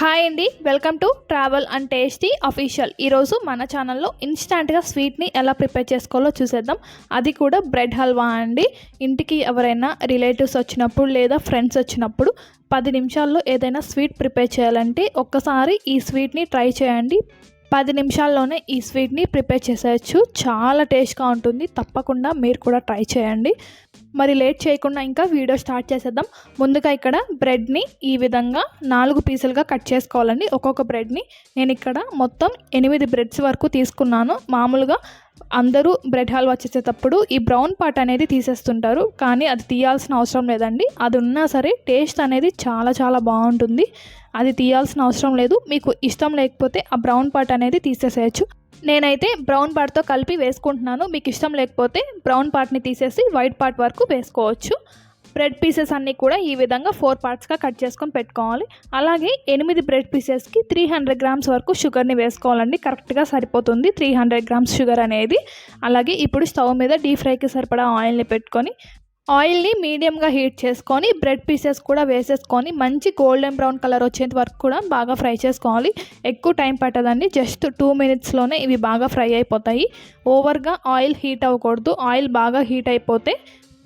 Hi అండి welcome to travel and tasty official. ఈరోజు మన ఛానల్లో ఇన్స్టాంట్గా స్వీట్ని ఎలా ప్రిపేర్ చేసుకోవాలో చూసేద్దాం. అది కూడా బ్రెడ్ హల్వా అండి. ఇంటికి ఎవరైనా రిలేటివ్స్ వచ్చినప్పుడు లేదా ఫ్రెండ్స్ వచ్చినప్పుడు పది నిమిషాల్లో ఏదైనా స్వీట్ ప్రిపేర్ చేయాలంటే ఒక్కసారి ఈ స్వీట్ని ట్రై చేయండి. పది నిమిషాల్లోనే ఈ స్వీట్ని ప్రిపేర్ చేసేయచ్చు. చాలా టేస్ట్గా ఉంటుంది. తప్పకుండా మీరు కూడా ట్రై చేయండి. మరి లేట్ చేయకుండా ఇంకా వీడియో స్టార్ట్ చేసేద్దాం. ముందుగా ఇక్కడ బ్రెడ్ని ఈ విధంగా నాలుగు పీసులుగా కట్ చేసుకోవాలండి. ఒక్కొక్క బ్రెడ్ని నేను ఇక్కడ మొత్తం ఎనిమిది బ్రెడ్స్ వరకు తీసుకున్నాను. మామూలుగా అందరూ బ్రెడ్ హల్వా చేసేటప్పుడు ఈ బ్రౌన్ పార్ట్ అనేది తీసేస్తుంటారు కానీ అది తీయాల్సిన అవసరం లేదండి. అది ఉన్నా సరే టేస్ట్ అనేది చాలా చాలా బాగుంటుంది. అది తీయాల్సిన అవసరం లేదు. మీకు ఇష్టం లేకపోతే ఆ బ్రౌన్ పార్ట్ అనేది తీసేసేయచ్చు. నేనైతే బ్రౌన్ పార్ట్తో కలిపి వేసుకుంటున్నాను. మీకు ఇష్టం లేకపోతే బ్రౌన్ పార్ట్ని తీసేసి వైట్ పార్ట్ వరకు వేసుకోవచ్చు. బ్రెడ్ పీసెస్ అన్నీ కూడా ఈ విధంగా ఫోర్ పార్ట్స్గా కట్ చేసుకొని పెట్టుకోవాలి. అలాగే ఎనిమిది బ్రెడ్ పీసెస్కి త్రీ హండ్రెడ్ గ్రామ్స్ వరకు షుగర్ని వేసుకోవాలండి. కరెక్ట్గా సరిపోతుంది త్రీ హండ్రెడ్ గ్రామ్స్ షుగర్ అనేది. అలాగే ఇప్పుడు స్టవ్ మీద డీప్ ఫ్రైకి సరిపడా ఆయిల్ని పెట్టుకొని ఆయిల్ని మీడియంగా హీట్ చేసుకొని బ్రెడ్ పీసెస్ కూడా వేసేసుకొని మంచి గోల్డెన్ బ్రౌన్ కలర్ వచ్చేంత వరకు కూడా బాగా ఫ్రై చేసుకోవాలి. ఎక్కువ టైం పట్టదండి. జస్ట్ టూ మినిట్స్లోనే ఇవి బాగా ఫ్రై అయిపోతాయి. ఓవర్గా ఆయిల్ హీట్ అవ్వకూడదు. ఆయిల్ బాగా హీట్ అయిపోతే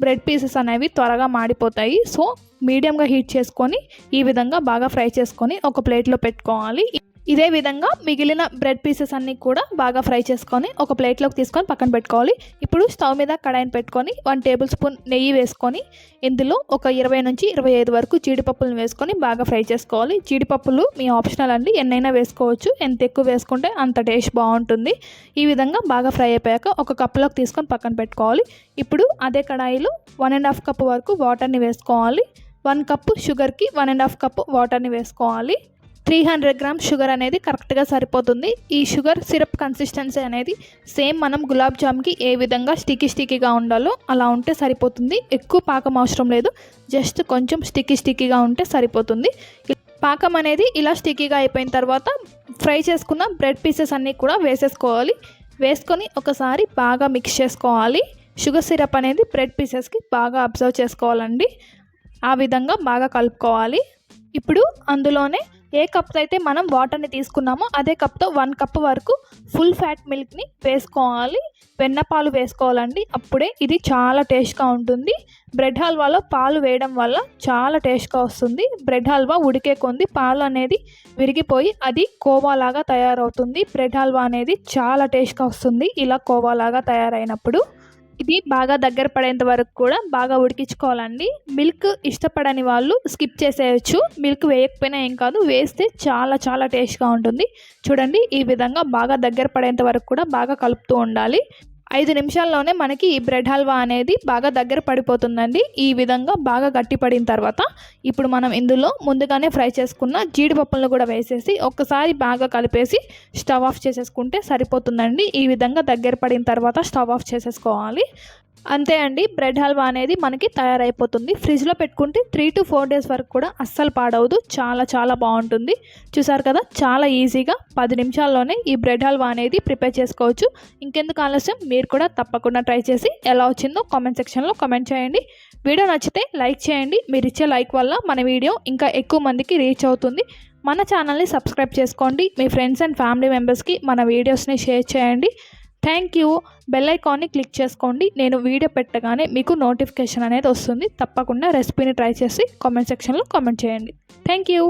బ్రెడ్ పీసెస్ అనేవి త్వరగా మాడిపోతాయి. సో మీడియంగా హీట్ చేసుకొని ఈ విధంగా బాగా ఫ్రై చేసుకొని ఒక ప్లేట్లో పెట్టుకోవాలి. ఇదే విధంగా మిగిలిన బ్రెడ్ పీసెస్ అన్నీ కూడా బాగా ఫ్రై చేసుకొని ఒక ప్లేట్లోకి తీసుకొని పక్కన పెట్టుకోవాలి. ఇప్పుడు స్టవ్ మీద కడాయిని పెట్టుకొని వన్ టేబుల్ స్పూన్ నెయ్యి వేసుకొని ఇందులో ఒక ఇరవై నుంచి ఇరవై ఐదు వరకు జీడిపప్పులను వేసుకొని బాగా ఫ్రై చేసుకోవాలి. జీడిపప్పులు మీ ఆప్షనల్ అండి. ఎన్నైనా వేసుకోవచ్చు. ఎంత ఎక్కువ వేసుకుంటే అంత టేస్ట్ బాగుంటుంది. ఈ విధంగా బాగా ఫ్రై అయిపోయాక ఒక కప్పులోకి తీసుకొని పక్కన పెట్టుకోవాలి. ఇప్పుడు అదే కడాయిలో వన్ అండ్ హాఫ్ కప్ వరకు వాటర్ని వేసుకోవాలి. వన్ కప్పు షుగర్కి వన్ అండ్ హాఫ్ కప్పు వాటర్ని వేసుకోవాలి. త్రీ హండ్రెడ్ గ్రామ్స్ షుగర్ అనేది కరెక్ట్గా సరిపోతుంది. ఈ షుగర్ సిరప్ కన్సిస్టెన్సీ అనేది సేమ్ మనం గులాబ్ జామ్కి ఏ విధంగా స్టికీ స్టికీగా ఉండాలో అలా ఉంటే సరిపోతుంది. ఎక్కువ పాకం అవసరం లేదు. జస్ట్ కొంచెం స్టికీ స్టికీగా ఉంటే సరిపోతుంది. పాకం అనేది ఇలా స్టికీగా అయిపోయిన తర్వాత ఫ్రై చేసుకున్న బ్రెడ్ పీసెస్ అన్నీ కూడా వేసేసుకోవాలి. వేసుకొని ఒకసారి బాగా మిక్స్ చేసుకోవాలి. షుగర్ సిరప్ అనేది బ్రెడ్ పీసెస్కి బాగా అబ్జర్వ్ చేసుకోవాలండి. ఆ విధంగా బాగా కలుపుకోవాలి. ఇప్పుడు అందులోనే ఏ కప్తో అయితే మనం వాటర్ని తీసుకున్నామో అదే కప్తో వన్ కప్ వరకు ఫుల్ ఫ్యాట్ మిల్క్ని వేసుకోవాలి. వెన్న పాలు వేసుకోవాలండి. అప్పుడే ఇది చాలా టేస్ట్గా ఉంటుంది. బ్రెడ్ హల్వాలో పాలు వేయడం వల్ల చాలా టేస్ట్గా వస్తుంది. బ్రెడ్ హల్వా ఉడికే కొంది పాలు అనేది విరిగిపోయి అది కోవాలాగా తయారవుతుంది. బ్రెడ్ హల్వా అనేది చాలా టేస్ట్గా వస్తుంది. ఇలా కోవాలాగా తయారైనప్పుడు. ఇది బాగా దగ్గర పడేంత వరకు కూడా బాగా ఉడికించుకోవాలండి. మిల్క్ ఇష్టపడని వాళ్ళు స్కిప్ చేసేయచ్చు. మిల్క్ వేయకపోయినా ఏం కాదు వేస్తే చాలా చాలా టేస్ట్గా ఉంటుంది. చూడండి ఈ విధంగా బాగా దగ్గర పడేంత వరకు కూడా బాగా కలుపుతూ ఉండాలి. ఐదు నిమిషాల్లోనే మనకి ఈ బ్రెడ్ హల్వా అనేది బాగా దగ్గర పడిపోతుందండి. ఈ విధంగా బాగా గట్టి పడిన తర్వాత ఇప్పుడు మనం ఇందులో ముందుగానే ఫ్రై చేసుకున్న జీడిపప్పులను కూడా వేసేసి ఒక్కసారి బాగా కలిపేసి స్టవ్ ఆఫ్ చేసేసుకుంటే సరిపోతుందండి. ఈ విధంగా దగ్గర పడిన తర్వాత స్టవ్ ఆఫ్ చేసేసుకోవాలి. అంతే అండి బ్రెడ్ హల్వా అనేది మనకి తయారైపోతుంది. ఫ్రిడ్జ్లో పెట్టుకుంటే త్రీ టు ఫోర్ డేస్ వరకు కూడా అస్సలు పాడవదు. చాలా చాలా బాగుంటుంది. చూసారు కదా చాలా ఈజీగా పది నిమిషాల్లోనే ఈ బ్రెడ్ హల్వా అనేది ప్రిపేర్ చేసుకోవచ్చు. ఇంకెందుకు ఆలస్యం? మీరు కూడా తప్పకుండా ట్రై చేసి ఎలా వచ్చిందో కామెంట్ సెక్షన్లో కామెంట్ చేయండి. వీడియో నచ్చితే లైక్ చేయండి. మీరు ఇచ్చే లైక్ వల్ల మన వీడియో ఇంకా ఎక్కువ మందికి రీచ్ అవుతుంది. మన ఛానల్ని సబ్స్క్రైబ్ చేసుకోండి. మీ ఫ్రెండ్స్ అండ్ ఫ్యామిలీ మెంబర్స్కి మన వీడియోస్ని షేర్ చేయండి. థ్యాంక్ యూ బెల్ ఐకాన్ని క్లిక్ చేసుకోండి. నేను వీడియో పెట్టగానే మీకు నోటిఫికేషన్ అనేది వస్తుంది. తప్పకుండా రెసిపీని ట్రై చేసి కామెంట్ సెక్షన్లో కామెంట్ చేయండి. Thank you